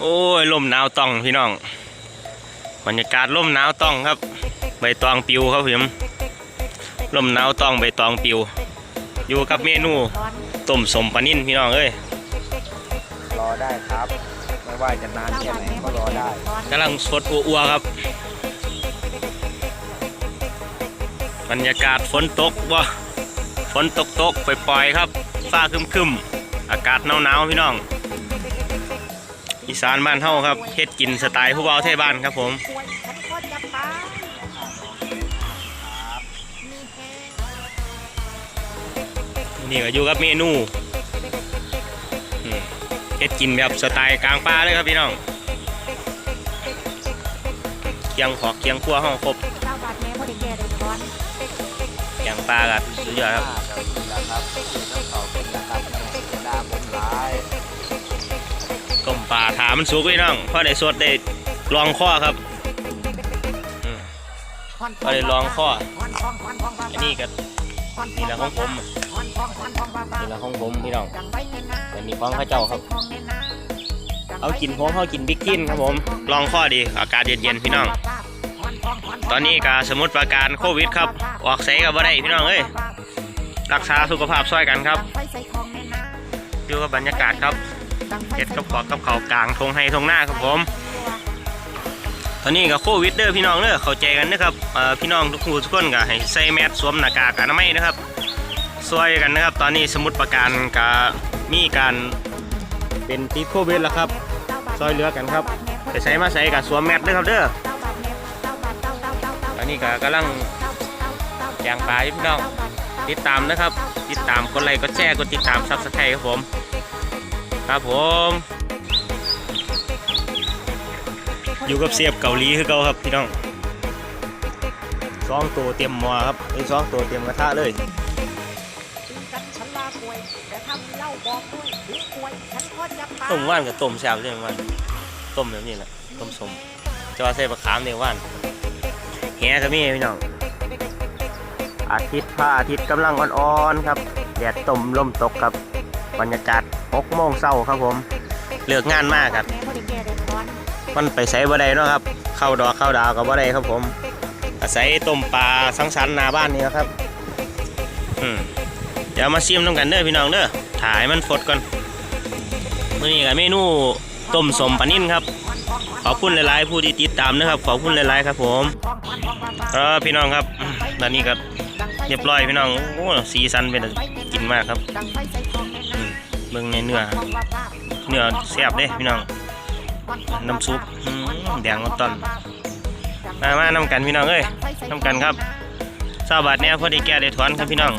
โอ้ยลมหนาวต้องพี่น้องบรรยากาศลมหนาวต้องครับ ใบตองปิวครับผมลมหนาวต้องใบตองปิว อยู่กับเมนูต้มสมปลานิ่นพี่น้องเอ้ยรอได้ครับ ไม่ว่าจะนานแค่ไหนก็รอได้กำลังสดอัวๆครับ บรรยากาศฝนตกบ่ฝนตกตกๆปล่อยๆครับฟ้าครึมๆอากาศหนาวๆพี่น้อง อีสานบ้านเฮาครับเฮ็ดกินสไตล์ผู้เบาไทยบ้านครับผมนี่ก็อยู่กับเมนูเฮ็ดกินแบบสไตล์กลางป่าเลยครับพี่น้องเคียงขอกเคียงครัวห้องครบเคียงปลากับสุดยอดครับ มันสุกพี่น้องพอได้สดได้ลองข้อครับอืมก็เลยลองข้ออันนี้ก็นี่แหละของผมนี่แหละของผมพี่น้องอันนี้ของข้าเจ้าครับ เอากินผมเขากินบิ๊กกินครับผม ลองข้อดีอากาศเย็นๆพี่น้อง ตอนนี้ก็สมุดประการโควิดครับ ออกใส่กับบ่ได้พี่น้องเอ้ยรักษาสุขภาพช่วยกันครับอยู่กับบรรยากาศครับ เห็ดกับขอกกับเขาวกลางทงไฮทงหน้าครับผม ตอนนี้ก็โควิดเด้อพี่น้องเด้อเข้าใจกันนะครับเอ่อพี่น้องทุกผู้ทุกคนก็ให้ใส่แมสสวมหน้ากากอนามัยนะครับช่วยกันนะครับ ตอนนี้สมุดประการก็มีการเป็นติดโควิดแล้วครับซอยเหลือกันครับไปใส่มาใส่กับสวมแมสเด้อครับเด้อตอนนี้ก็กำลังย่างปลาอยู่พี่น้องติดตามนะครับ ติดตามกดไลค์กดแชร์กดติดตามซับสไครต์ครับผม ครับผม อยู่กับเสียบเกาหลีคือเก่าครับพี่น้องสองตัวเตรียมหมอครับไอ้สองตัวเตรียมกระทะเลยฉันลาป่วยแต่ทำเหล้าบอกด้วยถึงป่วยฉันก็จะไปต้มว่านกับต้มแซ่บใช่ไหมว่านต้มแบบนี้แหละต้มสมจะว่าใส่ปลาขามเนี่ยว่านแหก็มีพี่น้องอาทิตย์พระอาทิตย์กำลังอ่อนๆครับแดดต้มลมตกครับบรรยากาศ 6โมงเช้าครับผม เลิกงานมากครับแม่บ่ได้แก่ได้ถอนมันไปใส่บ่ได้เนาะครับ เข้าดอกเข้าดาวกับบ่ได้ครับผม อาศัยต้มปลาสังสรรค์หน้าบ้านนี่นะครับอืมเดี๋ยวมาชิมน้ำกันเด้อพี่น้องเด้อถ่ายมันฟดก่อนมื้อนี้กับเมนูต้มสมปลานิ่นครับ ขอบคุณหลายๆผู้ที่ติดตามนะครับ ขอบคุณหลายๆครับ ผมเออพี่น้องครับอืมตอนนี้ก็เรียบร้อยพี่น้องโอ้สีสันเป็นตากินมากครับ เบิ่งในเนื้อเนื้อแซ่บเด้พี่น้องน้ำซุปแดงต้นมามาน้ำกันพี่น้องเอ้ยน้ำกันครับซาบาทเนี่ยพอดีแก่ได้ถอนครับพี่น้อง